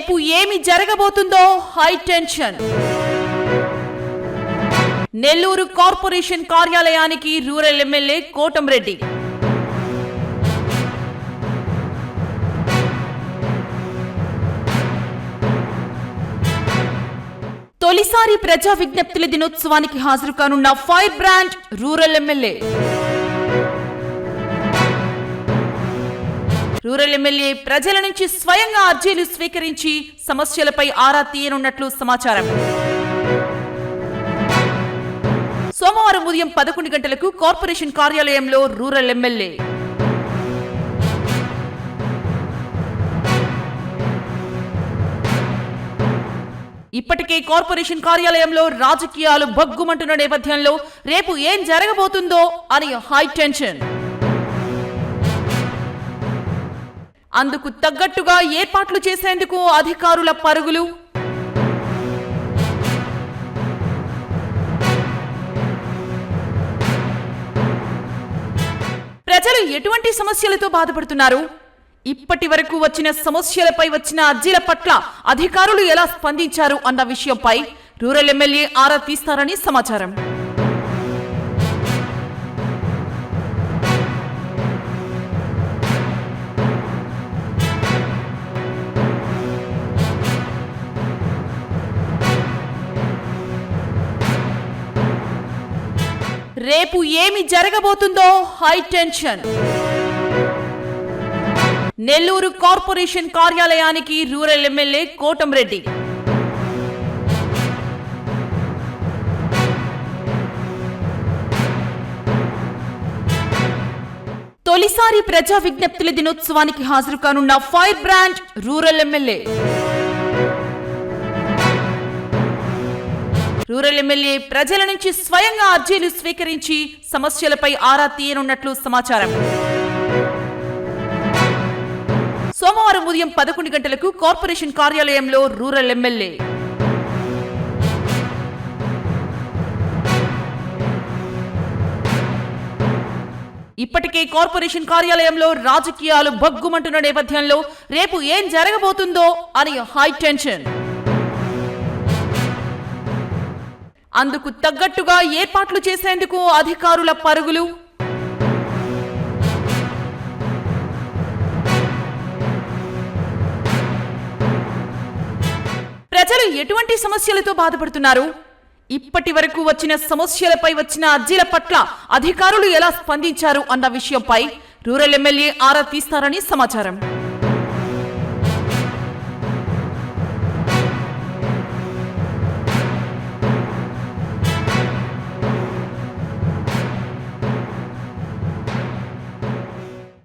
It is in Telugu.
రేపు ఏమి జరగబోతుందో హై టెన్షన్. నెల్లూరు కార్పొరేషన్ కార్యాలయానికి రూరల్ ఎమ్మెల్యే కోటంరెడ్డి. తొలిసారి ప్రజా విజ్ఞప్తుల దినోత్సవానికి హాజరు కానున్న fire brand rural MLA. Rural MLA ప్రజల నుంచి స్వయంగా అర్జీలు స్వీకరించి సమస్యలపై ఆరా తీయనున్నట్లు సమాచారం. సోమవారం ఉదయం పదకొండు గంటలకు కార్పొరేషన్ కార్యాలయంలో రూరల్ ఎమ్మెల్యే. ఇప్పటికే కార్పొరేషన్ కార్యాలయంలో రాజకీయాలు భగ్గుమంటున్న నేపథ్యంలో రేపు ఏం జరగబోతుందో అని హై టెన్షన్. అందుకు తగ్గట్టుగా ఏర్పాట్లు చేసేందుకు అధికారుల పరుగులు. ప్రజలు ఎటువంటి సమస్యలతో బాధపడుతున్నారు? ఇప్పటి వరకు వచ్చిన సమస్యలపై వచ్చిన అర్జీల పట్ల అధికారులు ఎలా స్పందించారు అన్న విషయంపై రూరల్ ఎమ్మెల్యే ఆరా తీస్తారని సమాచారం. రేపు ఏమి జరగబోతుందో హై టెన్షన్. నెల్లూరు కార్పొరేషన్ కార్యాలయానికి రూరల్ ఎమ్మెల్యే కోటంరెడ్డి. తొలిసారి ప్రజా విజ్ఞప్తుల దినోత్సవానికి హాజరు కానున్న fire brand rural MLA. Rural MLA ప్రజల నుంచి స్వయంగా అర్జీలు స్వీకరించి సమస్యలపై ఆరా తీయనున్నట్లు సమాచారం. సోమవారం ఉదయం పదకొండు గంటలకు కార్పొరేషన్ కార్యాలయంలో రూరల్ ఎమ్మెల్యే. ఇప్పటికే కార్పొరేషన్ కార్యాలయంలో రాజకీయాలు భగ్గుమంటున్న నేపథ్యంలో రేపు ఏం జరగబోతుందో అని హై టెన్షన్. అందుకు తగ్గట్టుగా ఏర్పాట్లు చేసేందుకు అధికారుల పరుగులు. ప్రజలు ఎటువంటి సమస్యలతో బాధపడుతున్నారు? ఇప్పటి వరకు వచ్చిన సమస్యలపై వచ్చిన అర్జీల పట్ల అధికారులు ఎలా స్పందించారు అన్న విషయంపై రూరల్ ఎమ్మెల్యే ఆరా తీస్తారని సమాచారం.